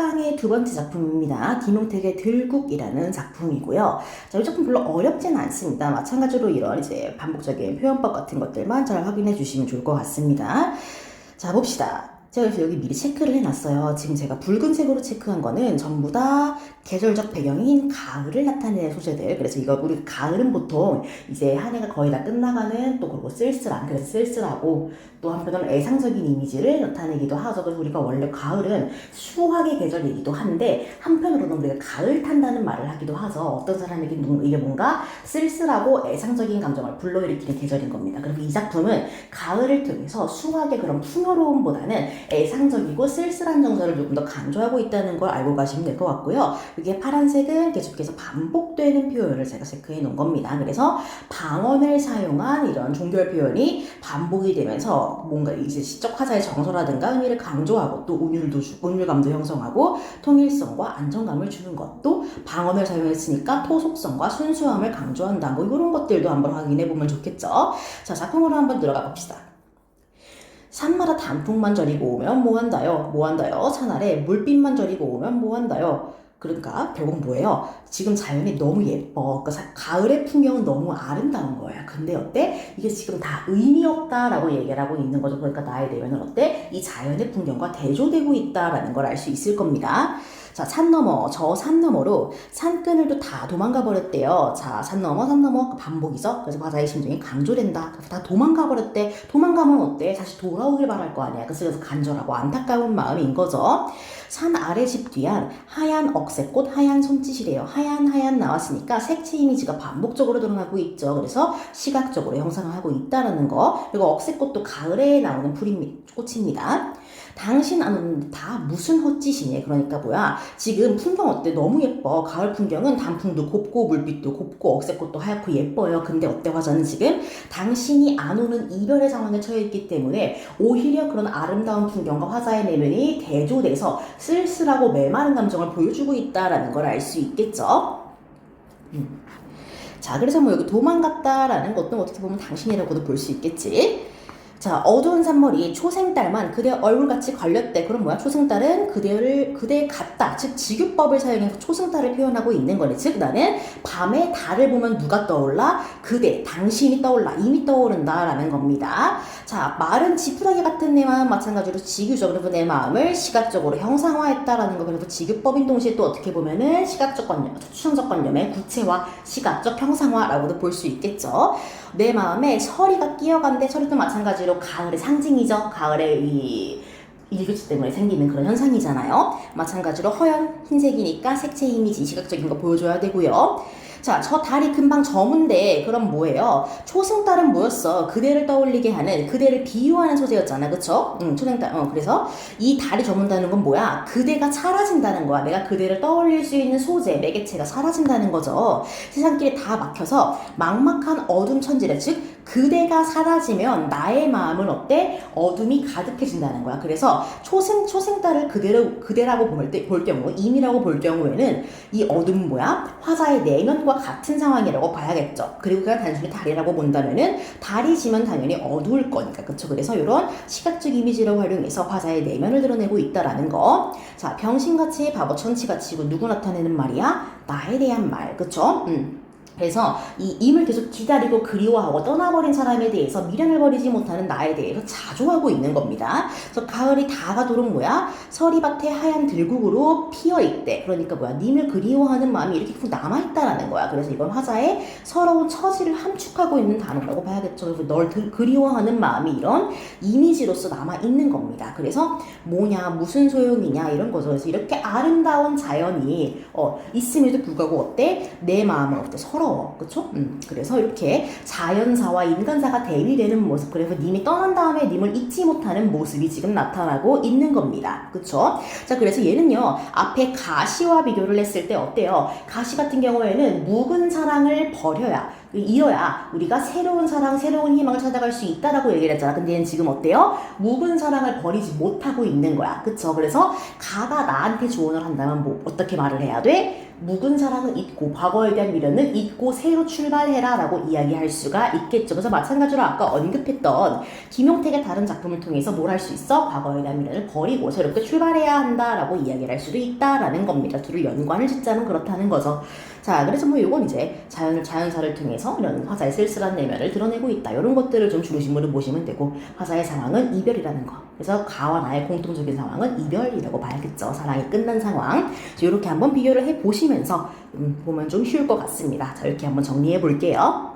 식당의 두 번째 작품입니다. 김용택의 들국이라는 작품이고요. 자, 이 작품 별로 어렵지는 않습니다. 마찬가지로 이런 이제 반복적인 표현법 같은 것들만 잘 확인해 주시면 좋을 것 같습니다. 자, 봅시다. 제가 그래서 여기 미리 체크를 해놨어요. 지금 제가 붉은색으로 체크한 거는 전부 다 계절적 배경인 가을을 나타내는 소재들. 그래서 이거 우리 가을은 보통 이제 한 해가 거의 다 끝나가는 또 그리고 쓸쓸한 그래서 쓸쓸하고 또 한편으로는 애상적인 이미지를 나타내기도 하죠. 그래서 우리가 원래 가을은 수학의 계절이기도 한데 한편으로는 우리가 가을 탄다는 말을 하기도 하죠. 어떤 사람에게 누- 이게 뭔가 쓸쓸하고 애상적인 감정을 불러일으키는 계절인 겁니다. 그리고 이 작품은 가을을 통해서 수학의 그런 풍요로움보다는 애상적이고 쓸쓸한 정서를 조금 더 강조하고 있다는 걸 알고 가시면 될 것 같고요. 이게 파란색은 계속해서 반복되는 표현을 제가 체크해 놓은 겁니다. 그래서 방언을 사용한 이런 종결 표현이 반복이 되면서 뭔가 이제 시적 화자의 정서라든가 의미를 강조하고 또 운율도 주, 운율감도 형성하고 통일성과 안정감을 주는 것도 방언을 사용했으니까 토속성과 순수함을 강조한다. 뭐 이런 것들도 한번 확인해 보면 좋겠죠. 자, 작품으로 한번 들어가 봅시다. 산마다 단풍만 저리고 오면 뭐한다요? 뭐한다요? 산 아래 물빛만 저리고 오면 뭐한다요? 그러니까 결국 뭐예요? 지금 자연이 너무 예뻐. 그러니까 사- 가을의 풍경은 너무 아름다운 거야. 근데 어때? 이게 지금 다 의미 없다라고 얘기를 하고 있는 거죠. 그러니까 나의 내면은 어때? 이 자연의 풍경과 대조되고 있다라는 걸 알 수 있을 겁니다. 자, 산 너머, 저 산 너머로 산끈을도 다 도망가 버렸대요. 자, 산 너머, 산 너머, 그 반복이죠. 그래서 바다의 심정이 강조된다. 다 도망가 버렸대. 도망가면 어때? 다시 돌아오길 바랄 거 아니야. 그래서 간절하고 안타까운 마음인 거죠. 산 아래 집 뒤안 하얀 억새꽃, 하얀 손짓이래요. 하얀 하얀 나왔으니까 색채 이미지가 반복적으로 드러나고 있죠. 그래서 시각적으로 형상을 하고 있다라는 거. 그리고 억새꽃도 가을에 나오는 풀입니 꽃입니다. 당신 안 오는데 다 무슨 헛짓이니? 그러니까 뭐야? 지금 풍경 어때? 너무 예뻐. 가을 풍경은 단풍도 곱고 물빛도 곱고 억새꽃도 하얗고 예뻐요. 근데 어때 화자는 지금 당신이 안 오는 이별의 상황에 처해 있기 때문에 오히려 그런 아름다운 풍경과 화자의 내면이 대조돼서 쓸쓸하고 메마른 감정을 보여주고 있다라는 걸 알 수 있겠죠. 음. 자, 그래서 뭐 여기 도망갔다라는 것도 어떻게 보면 당신이라고도 볼 수 있겠지. 자, 어두운 산머리 초생딸만 그대 얼굴같이 걸렸대. 그럼 뭐야? 초생딸은 그대를 그대 같다. 즉 직유법을 사용해서 초생딸을 표현하고 있는 거네. 즉 나는 밤에 달을 보면 누가 떠올라? 그대, 당신이 떠올라. 이미 떠오른다라는 겁니다. 자, 말은 지푸라기 같은 내 마음 마찬가지로 직유죠. 그래서 내 마음을 시각적으로 형상화했다라는 거. 그리고 직유법인 동시에 또 어떻게 보면은 시각적 관념, 추상적 관념의 구체화, 시각적 형상화라고도 볼 수 있겠죠. 내 마음에 서리가 끼어간데 서리도 마찬가지로 가을의 상징이죠. 가을의 이 일교차 때문에 생기는 그런 현상이잖아요. 마찬가지로 허연 흰색이니까 색채 이미지 시각적인 거 보여줘야 되고요. 자, 저 달이 금방 저문데 그럼 뭐예요? 초승달은 뭐였어? 그대를 떠올리게 하는 그대를 비유하는 소재였잖아, 그쵸? 응, 초승달. 어, 그래서 이 달이 저문다는 건 뭐야? 그대가 사라진다는 거야. 내가 그대를 떠올릴 수 있는 소재, 매개체가 사라진다는 거죠. 세상길에 다 막혀서 막막한 어둠 천지래. 즉, 그대가 사라지면 나의 마음은 어때? 어둠이 가득해진다는 거야. 그래서 초생, 초생달을 그대로, 그대라고 볼, 때, 볼 경우, 임이라고 볼 경우에는 이 어둠은 뭐야? 화자의 내면과 같은 상황이라고 봐야겠죠. 그리고 그냥 단순히 달이라고 본다면은 달이 지면 당연히 어두울 거니까. 그쵸? 그래서 이런 시각적 이미지를 활용해서 화자의 내면을 드러내고 있다라는 거. 자, 병신같이 바보 천치같이 누구 나타내는 말이야? 나에 대한 말. 그쵸? 음. 그래서 이 임을 계속 기다리고 그리워하고 떠나버린 사람에 대해서 미련을 버리지 못하는 나에 대해서 자조하고 있는 겁니다. 그래서 가을이 다가도록 뭐야? 서리밭에 하얀 들국으로 피어 있대. 그러니까 뭐야? 님을 그리워하는 마음이 이렇게 계속 남아있다라는 거야. 그래서 이건 화자의 서러운 처지를 함축하고 있는 단어라고 봐야겠죠. 그래서 널 들- 그리워하는 마음이 이런 이미지로서 남아있는 겁니다. 그래서 뭐냐, 무슨 소용이냐 이런 거죠. 그래서 이렇게 아름다운 자연이 어, 있음에도 불구하고 어때? 내 마음은 어때? 서러 워. 그쵸? 음, 그래서 이렇게 자연사와 인간사가 대비되는 모습. 그래서 님이 떠난 다음에 님을 잊지 못하는 모습이 지금 나타나고 있는 겁니다. 그쵸? 자, 그래서 얘는요, 앞에 가시와 비교를 했을 때 어때요? 가시 같은 경우에는 묵은 사랑을 버려야 이어야 우리가 새로운 사랑, 새로운 희망을 찾아갈 수 있다라고 얘기를 했잖아. 근데 얘는 지금 어때요? 묵은 사랑을 버리지 못하고 있는 거야. 그쵸? 그래서 가가 나한테 조언을 한다면 뭐 어떻게 말을 해야 돼? 묵은 사랑은 잊고 과거에 대한 미련은 잊고 새로 출발해라 라고 이야기할 수가 있겠죠. 그래서 마찬가지로 아까 언급했던 김용택의 다른 작품을 통해서 뭘 할 수 있어? 과거에 대한 미련을 버리고 새롭게 출발해야 한다 라고 이야기를 할 수도 있다라는 겁니다. 둘을 연관을 짓자면 그렇다는 거죠. 자, 그래서 뭐 이건 이제 자연, 자연사를 통해서 이런 화사의 쓸쓸한 내면을 드러내고 있다. 이런 것들을 좀 중심으로 보시면 되고, 화사의 상황은 이별이라는 거. 그래서 가와 나의 공통적인 상황은 이별이라고 봐야겠죠. 사랑이 끝난 상황. 이렇게 한번 비교를 해 보시면서, 음, 보면 좀 쉬울 것 같습니다. 자, 이렇게 한번 정리해 볼게요.